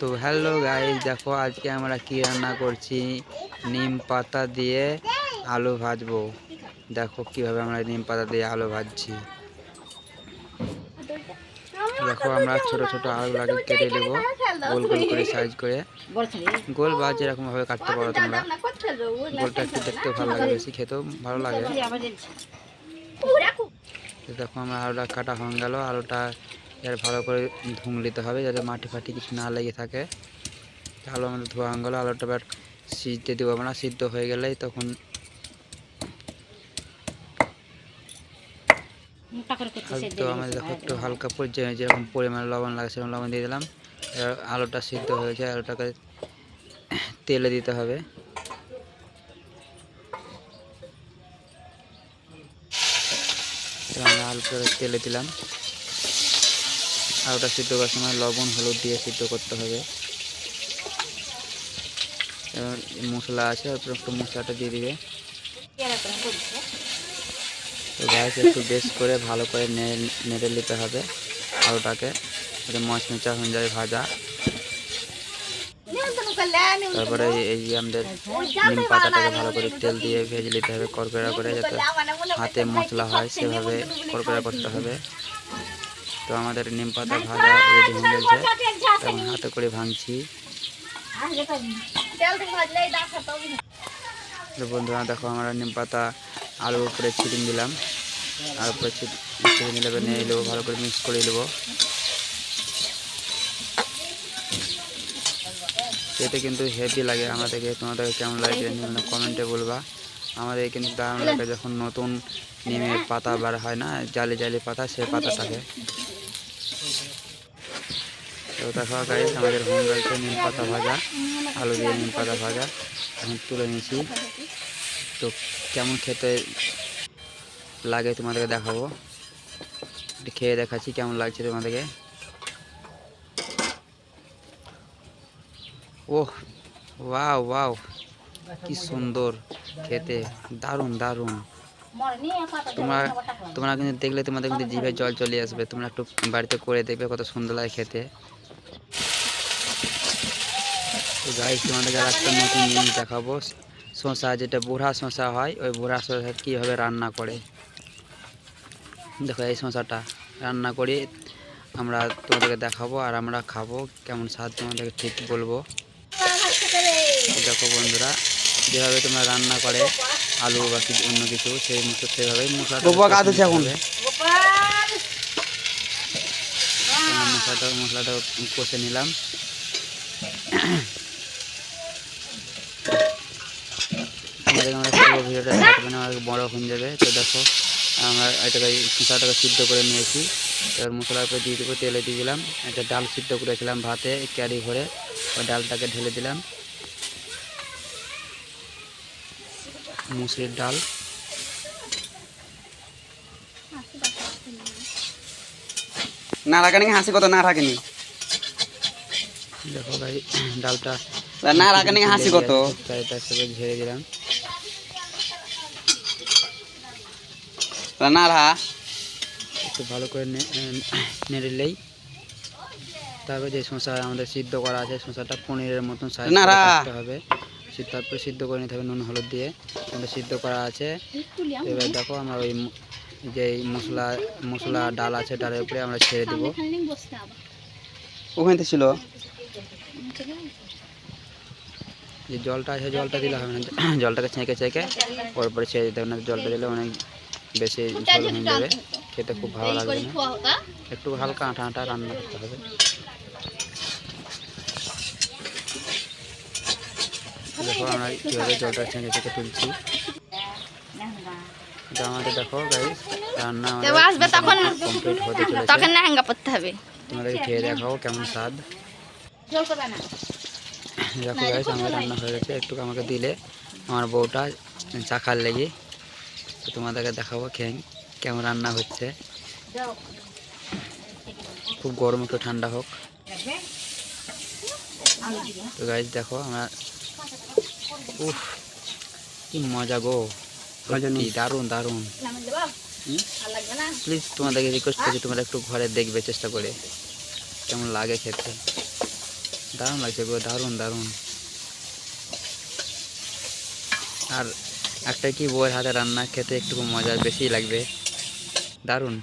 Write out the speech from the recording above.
তো hello guys দেখো আজকে আমরা কি রান্না করছি নিম পাতা দিয়ে আলু ভাজবো দেখো কীভাবে আমরা নিম পাতা দিয়ে আলু ভাজছি দেখো আমরা ছোট ছোট আলুগুলাকে কেটে নেব গোল গোল করে সাইজ করে গোল বা যেরকম ভাবে কাটতে পারো তোমরা গোলটা একটু দেখতে ভালো লাগে বেশি খেতেও ভালো লাগে দেখো আমার আলুটা কাটা হয়ে গেল আলুটা এর ভালো করে ধুং নিতে হবে যাতে মাটি ফাটি কিছু না লেগে থাকে। আলু আমাদের ধোয়া হয়ে গেলো আলুটা এবার সিদ্ধে দেবো আমরা। সিদ্ধ হয়ে গেলেই তখন তো আমাদের দেখো একটু হালকা পর্যায়ে যেরকম পরিমাণ লবণ লাগে সেরকম লবণ দিয়ে দিলাম। এবার আলুটা সিদ্ধ হয়েছে আলুটাকে তেলে দিতে হবে। আমরা আলুটা তেলে দিলাম। আলুটা সিদ্ধ করার সময় লবণ, হলুদ দিয়ে সিদ্ধ করতে হবে। এবার মশলা আছে, অল্প একটু মশলাটা দিয়ে দিবে। তো গ্যাস একটু বেশ করে ভালো করে নেড়ে নিতে হবে আলুটাকে, যাতে মচমচা হয়ে যায় ভাজা। তারপরে এই- যে আমাদের নিম পাতাটাকে ভালো করে তেল দিয়ে ভেজে নিতে হবে করকরা করে, যাতে হাতে মশলা হয়, সেভাবে করকরা করতে হবে। তো আমাদের নিম পাতা ভাজা রেডি হয়ে গেছে তখন হাতে করে ভাঙছি। তো বন্ধুরা দেখো আমরা নিম পাতা আলুর উপরে ছিটিং দিলাম আর উপরে ছিটিং দিলে নিয়ে নেব ভালো করে মিক্স করে নেব। এতে কিন্তু হেভি লাগে আমাদেরকে তোমাদেরকে কেমন লাগে কমেন্টে বলবা। আমাদের কিন্তু দারুণ লাগে যখন নতুন নিমের পাতা বার হয় না জালি জালি পাতা সেই পাতাটাকে তো দেখো গাইস আমাদের হোম গাড়িতে নিম পাতা ভাজা, আলু দিয়ে নিম পাতা ভাজা, এখন তুলে নিয়েছি। তো কেমন খেতে লাগে তোমাদেরকে দেখাবো। খেয়ে দেখাচ্ছি কেমন লাগছে তোমাদেরকে। ওহ, ওয়াও ওয়াও, কি সুন্দর খেতে, দারুণ দারুণ। তোমরা তোমরা কিন্তু দেখলে তোমাদের কিন্তু জিভে জল চলে আসবে। তোমরা একটু বাড়িতে করে দেখবে কত সুন্দর লাগে খেতে। তো গাই তোমাদেরকে আর একটা নতুন জিনিস দেখাবো। শসা যেটা বুড়া শসা হয়, ওই বুড়া শসা কীভাবে রান্না করে? দেখো এই শসাটা। রান্না করে আমরা তোমাদেরকে দেখাবো আর আমরা খাব কেমন স্বাদ তোমাদেরকে ঠিক বলব। দেখো বন্ধুরা, যেভাবে তোমরা রান্না করে আলু বা কিছু অন্য কিছু সেই মতো সেভাবেই মশলাটা হবে। মশলাটা মশলাটা কষে নিলাম। আমাদের আমরা পুরো ভিডিওটা দেখবেন আমার বড় হয়ে যাবে। তো দেখো আমরা এটাকে মশলাটাকে সিদ্ধ করে নিয়েছি। এবার মশলার উপরে দিয়ে দেবো তেলে দিয়ে দিলাম। একটা ডাল সিদ্ধ করেছিলাম ভাতে ক্যারি ভরে। ওই ডালটাকে ঢেলে দিলাম। মুসুরির ডাল। না রাখানি হাসি কত না রাখেনি? দেখো ভাই ডালটা না রাখানি হাসি কত তাই তার সাথে ঝেড়ে দিলাম। না রা একটু ভালো করে নেড়ে নেড়েলেই তারপরে যে শসা আমাদের সিদ্ধ করা আছে শসাটা পনিরের মতন সাইজ হবে। তারপরে সিদ্ধ করে নিতে হবে, নুন, হলুদ দিয়ে। আমাদের সিদ্ধ করা আছে। এবার দেখো আমরা ওই যে মশলা মশলা ডাল আছে ডালের উপরে আমরা ছেড়ে দেবো। ওখানে ছিল? যে জলটা আছে, জলটা দিলে হবে না। জলটাকে ছেঁকে ছেঁকে ওর উপরে ছেড়ে দিতে হবে, না জলটা দিলে অনেক বেশি ঝোল হয়ে যাবে। খেতে খুব ভালো লাগবে একটু হালকা আঠা আঠা রান্না করতে হবে। দেখো আমরা কীভাবে জলটা ছেঁকে ছেঁকে তুলছি। এটা আমাদের দেখো গাইস রান্না কেউ আসবে তখন কমপ্লিট হতে চলেছে। তখন লেহেঙ্গা পরতে হবে। তোমাদেরকে খেয়ে দেখাও কেমন স্বাদ। দেখো গাইস আমার রান্না হয়ে গেছে। একটু আমাকে দিলে আমার বউটা চাখার লেগে। তো তোমাদেরকে দেখাবো খেয়ে কেমন রান্না হচ্ছে। খুব গরম একটু ঠান্ডা হোক। তো গাইস দেখো আমরা উফ কি মজা গো। সত্যি দারুণ দারুণ। প্লিজ তোমাদেরকে রিকোয়েস্ট করছি তোমরা একটু ঘরে দেখবে চেষ্টা করে। কেমন লাগে খেতে? দারুণ লাগছে গো দারুণ দারুণ। আর একটা কি বউয়ের হাতে রান্না খেতে একটু মজা বেশি লাগবে? দারুণ।